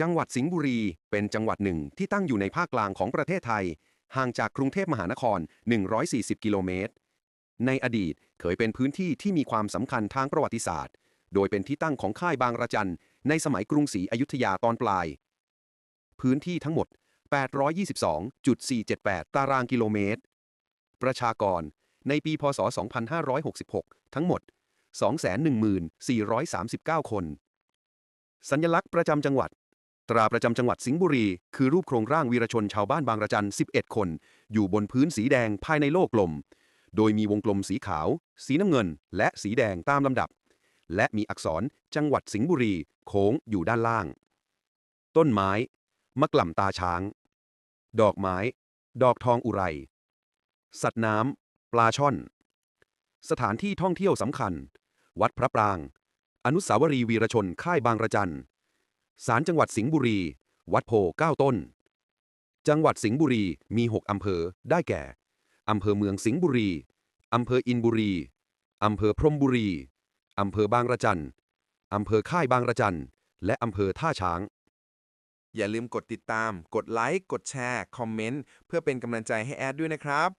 จังหวัดสิงห์บุรี เป็นจังหวัดหนึ่งที่ตั้งอยู่ในภาคกลางของประเทศไทย ห่างจากกรุงเทพมหานคร 140 กิโลเมตร ในอดีตเคยเป็นพื้นที่ที่มีความสำคัญทางประวัติศาสตร์ โดยเป็นที่ตั้งของค่ายบางระจันในสมัยกรุงศรีอยุธยาตอนปลาย พื้นที่ทั้งหมด 822.478 ตารางกิโลเมตร ประชากรในปีพศ 2566 ทั้งหมด 214,439 คน สัญลักษณ์ประจำจังหวัด ตราประจำจังหวัดสิงห์บุรี คือรูปโครงร่างวีรชนชาวบ้านบางระจัน 11 คน อยู่บนพื้นสีแดงภายในโลกกลม โดยมีวงกลมสีขาว สีน้ำเงิน และสีแดงตามลำดับ และมีอักษรจังหวัดสิงห์บุรี โค้งอยู่ด้านล่าง ต้นไม้ มะกล่ำตาช้าง ดอกไม้ ดอกทองอุไร สัตว์น้ำปลาช่อน สถานที่ท่องเที่ยวสำคัญ วัดพระปราง อนุสาวรีย์วีรชนค่ายบางระจัน ศาลจังหวัดสิงห์บุรี วัดโพเก้าต้น จังหวัดสิงห์บุรีมี 6 อำเภอ ได้แก่ อำเภอเมืองสิงห์บุรี อำเภออินบุรี อำเภอพรมบุรี อำเภอบางระจัน อำเภอค่ายบางระจัน และอำเภอท่าช้าง อย่าลืมกดติดตาม กดไลค์ กดแชร์ คอมเมนต์ เพื่อเป็นกำลังใจให้แอดด้วยนะครับ